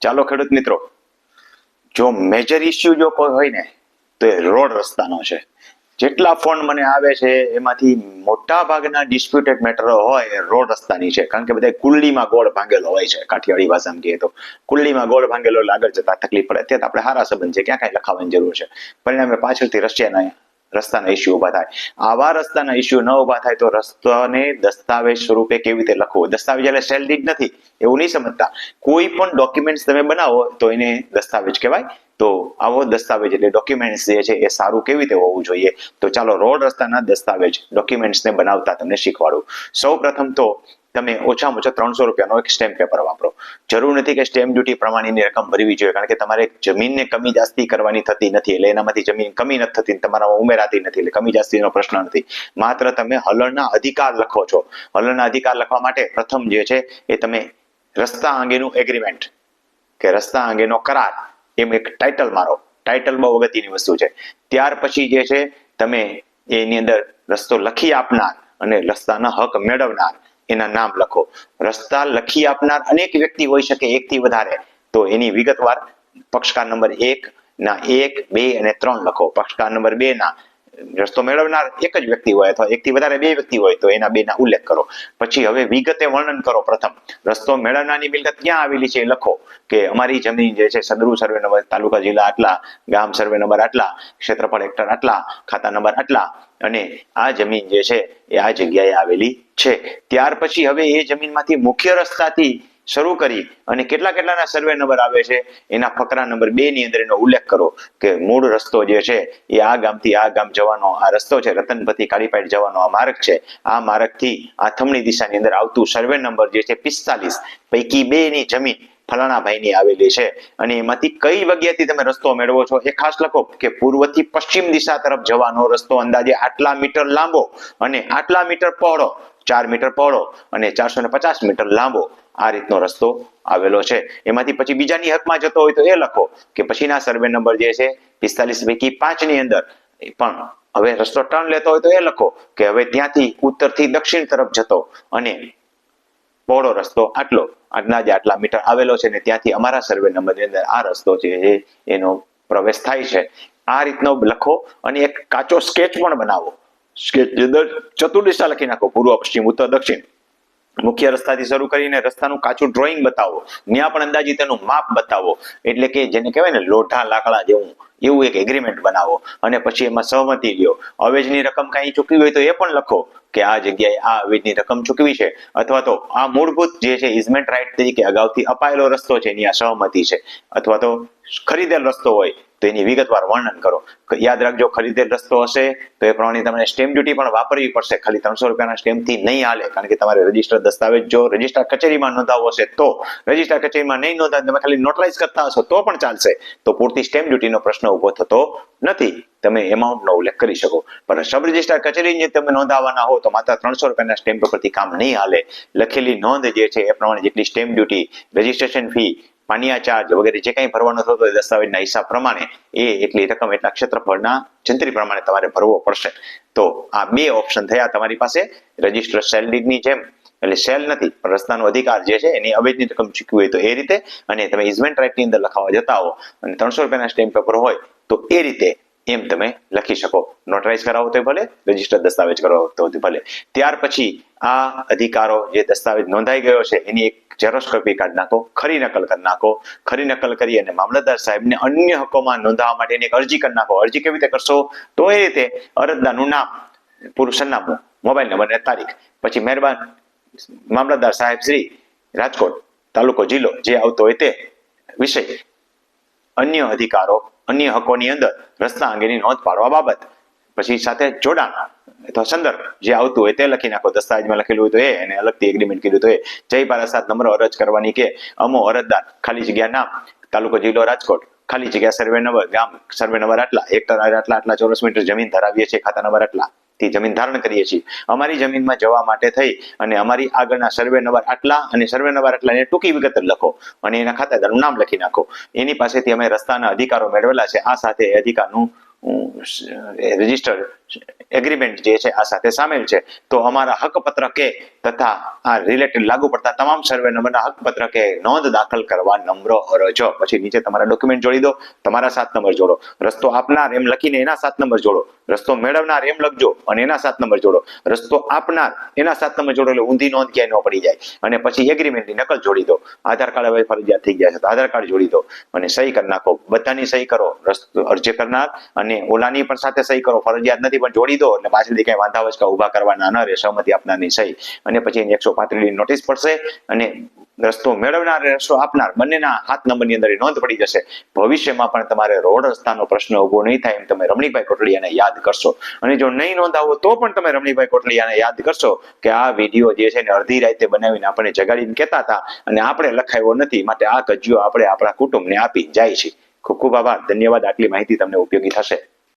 ચાલો ખેડૂત મિત્રો, જો મેજર ઇસ્યુ જો કોઈ હોય ને, તો એ રોડ રસ્તાનો છે. જેટલા ફોન મને આવે છે, એમાંથી મોટા ભાગના ડિસ્પ્યુટેડ મેટરો હોય રોડ રસ્તાની છે. કારણ કે બધા કુલ્લીમાં ગોળ ભાંગેલો હોય છે, કાઠિયાવાડી ભાષામાં કહીએ તો. કુલ્લીમાં ગોળ ભાંગેલો એટલે આગળ જતા તકલીફ પડે. ત્યાં આપણે સારા સંબંધ છે, ક્યાં કાંઈ લખાવવાની જરૂર છે? પરિણામે પાછળથી રશિયાના રસ્તાના ઇસ્યુ ઊભા થાય. આવા રસ્તાના ઇસ્યુ ન ઊભા થાય તો રસ્તાને દસ્તાવેજ સ્વરૂપે કેવી રીતે લખવો? દસ્તાવેજ એટલે સેલ ડીડ નથી, એવું નહીં સમજતા. કોઈ પણ ડોક્યુમેન્ટ્સ તમે બનાવો તો એને દસ્તાવેજ કહેવાય. તો આવો દસ્તાવેજ એટલે ડોક્યુમેન્ટ્સ જે છે એ સારું કેવી રીતે હોવું જોઈએ? તો ચાલો રોડ રસ્તાના દસ્તાવેજ ડોક્યુમેન્ટ્સને બનાવતા તમને શીખવાડું. સૌ પ્રથમ તો તમે ઓછામાં ઓછા ત્રણસો રૂપિયાનો એક સ્ટેમ્પ પેપર વાપરો. જરૂર નથી કે સ્ટેમ્પ ડ્યુટી પ્રમાણેની રકમ ભરવી જોઈએ, કારણ કે તમારે જમીનને કમી જાસ્તી કરવાની થતી નથી, એટલે એનામાંથી જમીન કમી નથી થતી તમારામાં ઉમેરાતી નથી, એટલે કમી જાસ્તીનો પ્રશ્ન નથી. માત્ર તમે હલણના અધિકાર લખો છો. હલણના અધિકાર લખવા માટે પ્રથમ જે છે એ તમે રસ્તા અંગેનું એગ્રીમેન્ટ કે રસ્તા અંગેનો કરાર એમ એક ટાઇટલ મારો. ટાઇટલ બહુ અગત્યની વસ્તુ છે. ત્યાર પછી જે છે, તમે એની અંદર રસ્તો લખી આપનાર અને રસ્તાના હક મેળવનાર એના નામ લખો. રસ્તા લખી આપનાર અનેક વ્યક્તિ હોઈ શકે એકથી વધારે. તો એની વિગતવાર પક્ષકાર નંબર એક ના એક, બે અને ત્રણ લખો. પક્ષકાર નંબર બે ના રસ્તો મેળવનાર એક જ વ્યક્તિ હોય અથવા એકથી વધારે બે વ્યક્તિ હોય, તો એના બેના ઉલ્લેખ કરો. પછી હવે વિગતે વર્ણન કરો પ્રથમ. રસ્તો મેળવનારની મિલકત ક્યાં આવેલી છે એ લખો. કે અમારી જમીન જે છે સદરુ સર્વે નંબર તાલુકા જિલ્લા આટલા, ગામ સર્વે નંબર આટલા, ક્ષેત્રફળ હેક્ટર આટલા, ખાતા નંબર આટલા, અને આ જમીન જે છે એ આ જગ્યાએ આવેલી છે. ત્યાર પછી હવે એ જમીનમાંથી મુખ્ય રસ્તાથી શરૂ કરી અને કેટલા કેટલાના સર્વે નંબર આવે છે? એના ફકરા નંબર બે ની અંદર એનો ઉલ્લેખ કરો કે મૂળ રસ્તો જે છે એ આ ગામથી આ ગામ જવાનો, આ રસ્તો છે રતનપતિ કાળીપાઈટ જવાનો, આ માર્ગ છે. આ માર્ગથી થમણી દિશાની અંદર આવતું સર્વે નંબર જે છે પિસ્તાલીસ, પૈકી બે ની જમીન ફલાણા ભાઈની આવેલી છે. અને એમાંથી કઈ જગ્યાએથી તમે રસ્તો મેળવો છો એ ખાસ લખો કે પૂર્વથી પશ્ચિમ દિશા તરફ જવાનો રસ્તો અંદાજે આટલા મીટર લાંબો અને આટલા મીટર પહોળો, ચાર મીટર પહોળો અને ચારસો ને પચાસ મીટર લાંબો. આ રીતનો રસ્તો આવેલો છે. એમાંથી પછી બીજાની હકમાં જતો હોય તો એ લખો કે પછીના સર્વે નંબર જે છે, પિસ્તાલીસ પૈકી પાંચની અંદર પણ હવે રસ્તો ટર્ન લેતો હોય તો એ લખો કે હવે ત્યાંથી ઉત્તરથી દક્ષિણ તરફ જતો અને પહોળો રસ્તો આટલો અંદાજે આટલા મીટર આવેલો છે ને ત્યાંથી અમારા સર્વે નંબરની અંદર આ રસ્તો જે છે, એનો પ્રવેશ થાય છે. આ રીતનો લખો અને એક કાચો સ્કેચ પણ બનાવો. સ્કેચ ચતુર્દિશા લખી નાખો. પૂર્વ, પશ્ચિમ, ઉત્તર, દક્ષિણ. મુખ્ય રસ્તાથી શરૂ કરીને રસ્તાનું કાચું ડ્રોઈંગ બતાવો. ત્યાં પણ અંદાજિત એનું માપ બતાવો. એટલે કે જેને કહેવાય ને લોઢા લાકડા જેવું, એવું એક એગ્રીમેન્ટ બનાવો. અને પછી એમાં સહમતી લ્યો. અવેજની રકમ કાંઈ ચૂકવી હોય તો એ પણ લખો કે આ જગ્યાએ આ અવેજની રકમ ચૂકવી છે. અથવા તો આ મૂળભૂત જે છે ઇઝમેન્ટ રાઇટ તરીકે અગાઉથી અપાયેલો રસ્તો છે, એની આ સહમતી છે. અથવા તો ખરીદેલ રસ્તો હોય તો એની વિગતવાર વર્ણન કરો. યાદ રાખજો ખરીદેલ રસ્તો હશે, તો એ પ્રમાણે તમને સ્ટેમ્પ ડ્યુટી પણ વાપરવી પડશે. ખાલી ત્રણસો રૂપિયાના સ્ટેમ્પથી નહીં હાલે, કારણ કે તમારે રજિસ્ટર દસ્તાવેજ, જો રજિસ્ટર કચેરીમાં નોંધાવો હશે, તો રજિસ્ટર કચેરીમાં નહીં નોંધાવે તમે ખાલી નોટરાઇઝ કરતા હશો, તો પણ ચાલશે. તો પૂરતી સ્ટેમ્પ ડ્યુટીનો પ્રશ્ન ઊભો થતો નથી. તમે એમાઉન્ટનો ઉલ્લેખ કરી શકો. પણ સબ રજિસ્ટર કચેરી તમે નોંધાવાના હો, તો માત્ર ત્રણસો રૂપિયાના સ્ટેમ્પ પરથી કામ નહીં હાલે. લખેલી નોંધ જે છે, એ પ્રમાણે જેટલી સ્ટેમ્પ ડ્યુટી રજીસ્ટ્રેશન ફી પાનિયા ચાર્જ વગેરે જે કંઈ ભરવાનો થતો હોય દસ્તાવેજના હિસાબ પ્રમાણે એ એટલી રકમ એટલા ક્ષેત્રફળના જંત્રી પ્રમાણે તમારે ભરવો પડશે. તો આ બે ઓપ્શન થયા તમારી પાસે. રજિસ્ટર સેલ ડીડની જેમ, એટલે સેલ નથી, પણ રસ્તાનો અધિકાર જે છે એની અવેજની રકમ ચૂકવી હોય તો એ રીતે, અને તમે ઇઝમેન્ટ રાઇટની અંદર લખાવા જતા હો, અને ત્રણસો રૂપિયાના સ્ટેમ્પ પેપર હોય તો એ રીતે એમ તમે લખી શકો. નોટરાઇઝ કરાવો તો ભલે રજિસ્ટર દસ્તાવેજ કરાવો તો ભલે. ત્યાર પછી આ અધિકારો જે દસ્તાવેજ નોંધાઈ ગયો છે, એની એક ઝેરોક્ષ કોપી કાઢી નાખો, ખરી નકલ કરી નાખો. ખરી નકલ કરી અને મામલતદાર સાહેબને અન્ય હકોમાં નોંધાવવા માટેની એક અરજી કરી નાખો. અરજી કેવી રીતે કરશો? તો એ રીતે અરજદારનું નામ પૂરું સરનામું મોબાઈલ નંબર અને તારીખ. પછી મહેરબાન મામલતદાર સાહેબ શ્રી રાજકોટ તાલુકો જિલ્લો જે આવતો હોય તે વિષય. અન્ય અધિકારો અન્ય હકોની અંદર રસ્તા અંગેની નોંધ પાડવા બાબત. પછી સાથે જોડાણ. અથવા સંદર્ભ. જે આવતું હોય તે લખી નાખો. દસ્તાવેજમાં લખેલું હોય તો એ અને અલગથી એગ્રીમેન્ટ કીધું તો એ. જય ભારત સાત નંબર અરજ કરવાની કે અમો અરજદાર. ખાલી જગ્યા નામ તાલુકો જિલ્લો રાજકોટ. ખાલી જગ્યા સર્વે નંબર ગામ. સર્વે નંબર આટલા હેક્ટર આટલા આટલા ચોરસ મીટર જમીન ધરાવીએ છીએ. ખાતા નંબર આટલા થી જમીન ધારણ કરીએ છીએ. અમારી જમીનમાં જવા માટે થઈ અને અમારી આગળના સર્વે નંબર આટલા અને સર્વે નંબર આટલા એને ટૂંકી વિગત લખો અને એના ખાતાદારનું નામ લખી નાખો. એની પાસેથી અમે રસ્તાના અધિકારો મેળવેલા છે. આ સાથે અધિકારનું રજિસ્ટર એગ્રીમેન્ટ જે છે, આ સાથે સામેલ છે. તો અમારા હકપત્રકે તથા આ રિલેટેડ લાગુ પડતા તમામ સર્વે નંબરના હકપત્રકે નોંધ દાખલ કરવા નંબરો અરજો. પછી નીચે તમારા ડોક્યુમેન્ટ જોડી દો, તમારા સાત નંબર જોડો. રસ્તો આપનાર એમ લખીને એના સાત નંબર જોડો. રસ્તો મેળવનાર એમ લખજો અને એના સાત નંબર જોડો. રસ્તો આપનાર એના સાત નંબર જોડો એટલે ઊંધી નોંધ ક્યાંય ન પડી જાય. અને પછી એગ્રીમેન્ટની નકલ જોડી દો. આધાર કાર્ડ હવે ફરજિયાત થઈ ગયા છે, તો આધાર કાર્ડ જોડી દો. અને સહી કરી નાખો. બધાની સહી કરો. રસ્તો અરજી કરનાર અને ઓલાની પણ સાથે સહી કરો. ફરજિયાત નથી પણ જોડી દો એટલે પાછળથી કઈ વાંધા વચકા ઊભા કરવાના ન રહે, સહમતિ આપનારની સહી. અને પછી એની એકસો પાંત્રીસ નોટિસ પડશે અને રસ્તો મેળવનાર રસ્તો આપનાર બંનેના હાથ નંબરની અંદર નોંધ પડી જશે. ભવિષ્યમાં પણ તમારે રોડ રસ્તાનો પ્રશ્ન ઊભો નહીં થાય એમ તમે રમણીભાઈ કોટડિયાને યાદ કરશો. અને જો નહીં નોંધાવો તો પણ તમે રમણીભાઈ કોટડિયાને યાદ કરશો કે આ વીડિયો જે છે ને અડધી રાતે બનાવીને આપણને જગાડીને કહેતા હતા અને આપણે લખાયો નથી. માટે આ કજિયો આપણે આપણા કુટુંબને આપી જાય છે. ખૂબ ખૂબ આભાર. ધન્યવાદ. આટલી માહિતી તમને ઉપયોગી થશે.